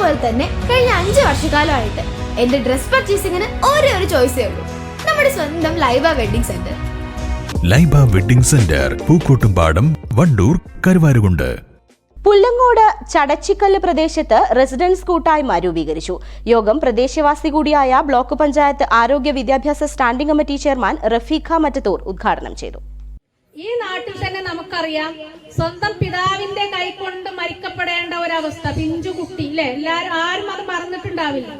പോലെ തന്നെ കഴിഞ്ഞ അഞ്ച് വർഷക്കാലമായിട്ട് എന്റെ ഡ്രസ് പർച്ചേസിങ്ങിന് ഒരേ ഒരു ചോയ്സേ ഉള്ളൂ. നമ്മുടെ സ്വന്തം Laiba wedding centre Laiba wedding centre Pookkottumpadam Wandoor Karuvarakundu. Pullangode Chadachikkallu പ്രദേശത്ത് റെസിഡൻസ് കൂട്ടായ്മ രൂപീകരിച്ചു. യോഗം പ്രദേശവാസി കൂടിയായ ബ്ലോക്ക് പഞ്ചായത്ത് ആരോഗ്യ വിദ്യാഭ്യാസ standing committee chairman Rafeeqa Mattathur ഉദ്ഘാടനം ചെയ്തു. ഈ നാട്ടിൽ തന്നെ നമുക്കറിയാം സ്വന്തം മരിക്കപ്പെടേണ്ട ഒരവസ്ഥ പിഞ്ചു കുട്ടി ഇല്ലേ? എല്ലാരും ആരും അത് മറന്നിട്ടുണ്ടാവില്ല.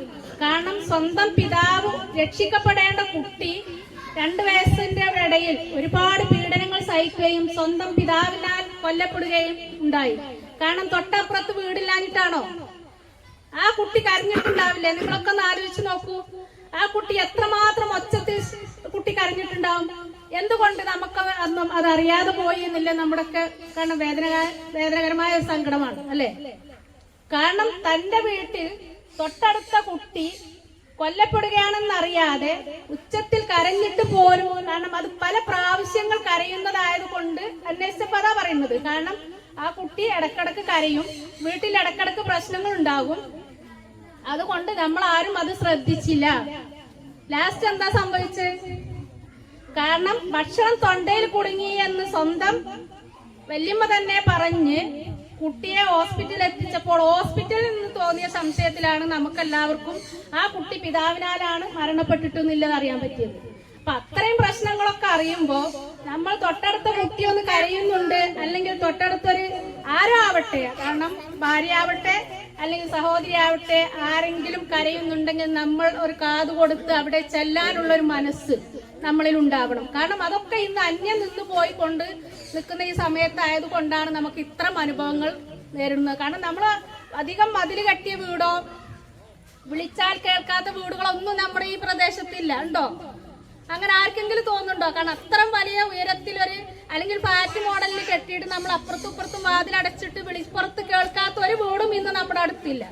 കാരണം സ്വന്തം പിതാവ് രക്ഷിക്കപ്പെടേണ്ട കുട്ടി രണ്ട് വയസ്സിന്റെ ഇടയിൽ ഒരുപാട് പീഡനങ്ങൾ സഹിക്കുകയും സ്വന്തം പിതാവിനാൽ കൊല്ലപ്പെടുകയും ഉണ്ടായി. കാരണം തൊട്ടപ്പുറത്ത് വീടില്ലാഞ്ഞിട്ടാണോ? ആ കുട്ടി കരഞ്ഞിട്ടുണ്ടാവില്ലേ? നിങ്ങളൊക്കെ ഒന്ന് ആലോചിച്ച് നോക്കൂ. ആ കുട്ടി എത്രമാത്രം ഒച്ചത്തിൽ കുട്ടി കരഞ്ഞിട്ടുണ്ടാവും? എന്തുകൊണ്ട് നമുക്ക് അന്നും അറിയാതെ പോയി എന്നില്ല? നമ്മുടെയൊക്കെ കാരണം വേദന വേദനകരമായ സങ്കടമാണ് അല്ലെ? കാരണം തന്റെ വീട്ടിൽ തൊട്ടടുത്ത കുട്ടി കൊല്ലപ്പെടുകയാണെന്നറിയാതെ ഉച്ചത്തിൽ കരഞ്ഞിട്ട് പോലും കാരണം അത് പല പ്രാവശ്യങ്ങൾ കരയുന്നതായത് കൊണ്ട് അന്വേഷിച്ചപ്പോ അതാ പറയുന്നത്. കാരണം ആ കുട്ടി ഇടക്കിടക്ക് കരയും. വീട്ടിൽ ഇടക്കിടക്ക് പ്രശ്നങ്ങൾ ഉണ്ടാകും. അതുകൊണ്ട് നമ്മൾ ആരും അത് ശ്രദ്ധിച്ചില്ല. ലാസ്റ്റ് എന്താ സംഭവിച്ചത്? കാരണം ഭക്ഷണം തൊണ്ടയിൽ കുടുങ്ങി എന്ന് സ്വന്തം വല്യമ്മ തന്നെ പറഞ്ഞ് കുട്ടിയെ ഹോസ്പിറ്റലിൽ എത്തിച്ചപ്പോൾ ഹോസ്പിറ്റലിൽ നിന്ന് തോന്നിയ സംശയത്തിലാണ് നമുക്കെല്ലാവർക്കും ആ കുട്ടി പിതാവിനാലാണ് മരണപ്പെട്ടിട്ടെന്നില്ലെന്ന് അറിയാൻ പറ്റിയത്. അപ്പൊ അത്രയും പ്രശ്നങ്ങളൊക്കെ അറിയുമ്പോ നമ്മൾ തൊട്ടടുത്ത കുട്ടി ഒന്ന് കരയുന്നുണ്ട് അല്ലെങ്കിൽ തൊട്ടടുത്തൊരു ആരോ ആവട്ടെ കാരണം ഭാര്യ ആവട്ടെ അല്ലെങ്കിൽ സഹോദരി ആവട്ടെ ആരെങ്കിലും കരയുന്നുണ്ടെങ്കിൽ നമ്മൾ ഒരു കാത് കൊടുത്ത് അവിടെ ചെല്ലാനുള്ള ഒരു മനസ്സ് നമ്മളിൽ ഉണ്ടാവണം കാരണം അതൊക്കെ ഇന്ന് അന്യം നിന്ന് പോയിക്കൊണ്ട് നിൽക്കുന്ന ഈ സമയത്തായത് കൊണ്ടാണ് നമുക്ക് ഇത്തരം അനുഭവങ്ങൾ നേരിടുന്നത്. കാരണം നമ്മൾ അധികം മതിൽ കെട്ടിയ വീടോ വിളിച്ചാൽ കേൾക്കാത്ത വീടുകളൊന്നും നമ്മുടെ ഈ പ്രദേശത്തില്ല. ഉണ്ടോ? അങ്ങനെ ആർക്കെങ്കിലും തോന്നുന്നുണ്ടോ? കാരണം അത്രയും വലിയ ഉയരത്തിൽ ഒരു അല്ലെങ്കിൽ ഫ്ലാറ്റ് മോഡലിൽ കെട്ടിയിട്ട് നമ്മൾ അപ്പുറത്തും ഇപ്പുറത്തും വാതിലടച്ചിട്ട് വിളിപ്പുറത്ത് കേൾക്കാത്ത ഒരു വീടും ഇന്ന് നമ്മുടെ അടുത്തില്ല.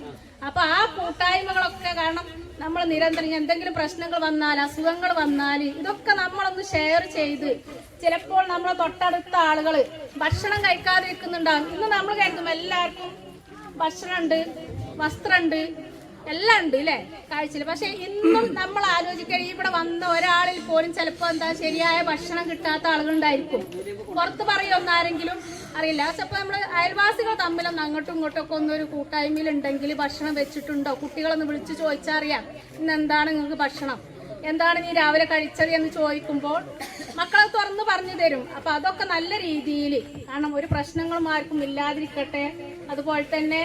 അപ്പൊ ആ കൂട്ടായ്മകളൊക്കെ കാരണം നമ്മൾ നിരന്തരം എന്തെങ്കിലും പ്രശ്നങ്ങൾ വന്നാൽ അസുഖങ്ങൾ വന്നാൽ ഇതൊക്കെ നമ്മളൊന്ന് ഷെയർ ചെയ്ത് ചിലപ്പോൾ നമ്മളെ തൊട്ടടുത്ത ആളുകൾ ഭക്ഷണം കഴിക്കാതിരിക്കുന്നുണ്ടാവും. ഇന്ന് നമ്മൾ കരുതും എല്ലാവർക്കും ഭക്ഷണമുണ്ട് വസ്ത്രമുണ്ട് എല്ലാം ഉണ്ട് അല്ലേ കാഴ്ചയിൽ. പക്ഷെ ഇന്നും നമ്മൾ ആലോചിക്കുക ഇവിടെ വന്ന ഒരാളിൽ പോലും ചിലപ്പോൾ എന്താ ശരിയായ ഭക്ഷണം കിട്ടാത്ത ആളുകളുണ്ടായിരിക്കും. പുറത്ത് പറയൊന്നും ആരെങ്കിലും അറിയില്ല. ചിലപ്പോൾ നമ്മൾ അയൽവാസികൾ തമ്മിലൊന്ന് അങ്ങോട്ടും ഇങ്ങോട്ടും ഒക്കെ ഒന്നൊരു കൂട്ടായ്മയിൽ ഉണ്ടെങ്കിൽ ഭക്ഷണം വെച്ചിട്ടുണ്ടോ? കുട്ടികളൊന്ന് വിളിച്ച് ചോദിച്ചറിയാം. ഇന്ന് എന്താണ് നിങ്ങൾക്ക് ഭക്ഷണം? എന്താണ് നീ രാവിലെ കഴിച്ചത് എന്ന് ചോദിക്കുമ്പോൾ മക്കളെ തുറന്ന് പറഞ്ഞു തരും. അപ്പൊ അതൊക്കെ നല്ല രീതിയിൽ കാരണം ഒരു പ്രശ്നങ്ങളും ആർക്കും ഇല്ലാതിരിക്കട്ടെ. അതുപോലെ തന്നെ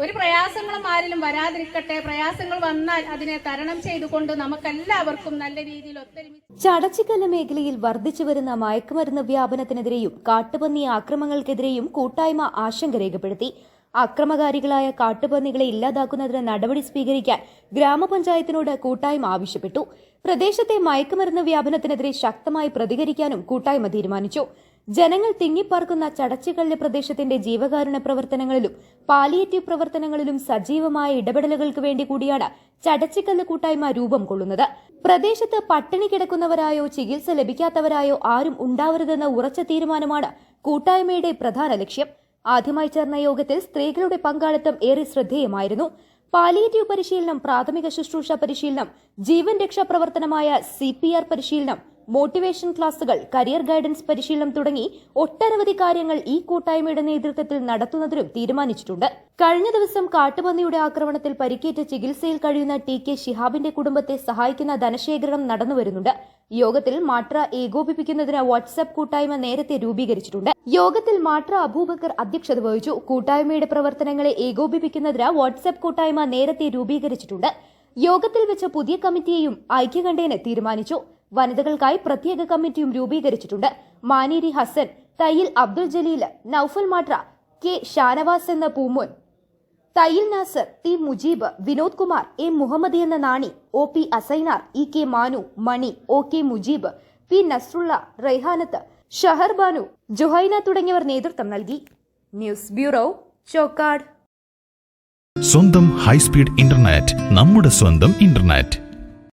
ഒരു പ്രയാസങ്ങളും ആരിലും വരാതിരിക്കട്ടെ. പ്രയാസങ്ങൾ വന്നാൽ അതിനെ തരണം ചെയ്തുകൊണ്ട് നമുക്കെല്ലാവർക്കും നല്ല രീതിയിൽ ഒത്തൊരുമിച്ച് ചടച്ചിക്കല്ല മേഖലയിൽ വർദ്ധിച്ചു വരുന്ന മയക്കുമരുന്ന് വ്യാപനത്തിനെതിരെയും കാട്ടുപന്നി ആക്രമങ്ങൾക്കെതിരെയും കൂട്ടായ്മ ആശങ്ക രേഖപ്പെടുത്തി. അക്രമകാരികളായ കാട്ടുപന്നികളെ ഇല്ലാതാക്കുന്നതിന് നടപടി സ്വീകരിക്കാൻ ഗ്രാമപഞ്ചായത്തിനോട് കൂട്ടായ്മ ആവശ്യപ്പെട്ടു. പ്രദേശത്തെ മയക്കുമരുന്ന് വ്യാപനത്തിനെതിരെ ശക്തമായി പ്രതികരിക്കാനും കൂട്ടായ്മ തീരുമാനിച്ചു. ജനങ്ങൾ തിങ്ങിപ്പാർക്കുന്ന ചടച്ചിക്കല്ല് പ്രദേശത്തിന്റെ ജീവകാരുണ്യ പ്രവർത്തനങ്ങളിലും പാലിയേറ്റീവ് പ്രവർത്തനങ്ങളിലും സജീവമായ ഇടപെടലുകൾക്ക് വേണ്ടി കൂടിയാണ് ചടച്ചിക്കല്ല് കൂട്ടായ്മ രൂപം കൊള്ളുന്നത്. പ്രദേശത്ത് പട്ടിണി കിടക്കുന്നവരായോ ചികിത്സ ലഭിക്കാത്തവരായോ ആരും ഉണ്ടാവരുതെന്ന ഉറച്ച തീരുമാനമാണ് കൂട്ടായ്മയുടെ പ്രധാന ലക്ഷ്യം. ആദ്യമായി ചേർന്ന യോഗത്തിൽ സ്ത്രീകളുടെ പങ്കാളിത്തം ഏറെ ശ്രദ്ധേയമായിരുന്നു. പാലിയേറ്റീവ് പരിശീലനം പ്രാഥമിക ശുശ്രൂഷ പരിശീലനം ജീവൻ രക്ഷാ പ്രവർത്തനമായ സി പരിശീലനം മോട്ടിവേഷൻ ക്ലാസുകൾ കരിയർ ഗൈഡൻസ് പരിശീലനം തുടങ്ങി ഒട്ടനവധി കാര്യങ്ങൾ ഈ കൂട്ടായ്മയുടെ നേതൃത്വത്തിൽ നടത്തുന്നതിനും തീരുമാനിച്ചിട്ടുണ്ട്. കഴിഞ്ഞ ദിവസം കാട്ടുപന്നിയുടെ ആക്രമണത്തിൽ പരിക്കേറ്റ ചികിത്സയിൽ കഴിയുന്ന ടി കെ ഷിഹാബിന്റെ കുടുംബത്തെ സഹായിക്കുന്ന ധനശേഖരണം നടന്നുവരുന്നുണ്ട് യോഗത്തിൽ മാട്ര ഏകോപിപ്പിക്കുന്നതിന് വാട്സ്ആപ്പ് കൂട്ടായ്മ നേരത്തെ രൂപീകരിച്ചിട്ടുണ്ട്. യോഗത്തിൽ മാട്ര അബൂബക്കർ അധ്യക്ഷത വഹിച്ചു. കൂട്ടായ്മയുടെ പ്രവർത്തനങ്ങളെ ഏകോപിപ്പിക്കുന്നതിന് വാട്സ്ആപ്പ് കൂട്ടായ്മ നേരത്തെ രൂപീകരിച്ചിട്ടുണ്ട്. യോഗത്തിൽ വെച്ച പുതിയ കമ്മിറ്റിയെയും ഐക്യകണ്ഠേന തീരുമാനിച്ചു. വനിതകൾക്കായി പ്രത്യേക കമ്മിറ്റിയും രൂപീകരിച്ചിട്ടുണ്ട്. മാനേരി ഹസൻ തയ്യിൽ അബ്ദുൽ ജലീൽ നൌഫൽ മാട്ര കെ ഷാനവാസ് എന്ന പൂമുൻ. തയ്യിൽ നാസർ ടി മുജീബ് വിനോദ് കുമാർ എ മുഹമ്മദ് എന്ന Nani O P Asainar E K Manu Mani O K Mujeeb P Nasrulla Raihanath Shahar Banu Juhaina തുടങ്ങിയവർ നേതൃത്വം നൽകി. News bureau Chokkad. സ്വന്തം ഹൈസ്പീഡ് ഇന്റർനെറ്റ് നമ്മുടെ സ്വന്തം ഇന്റർനെറ്റ്.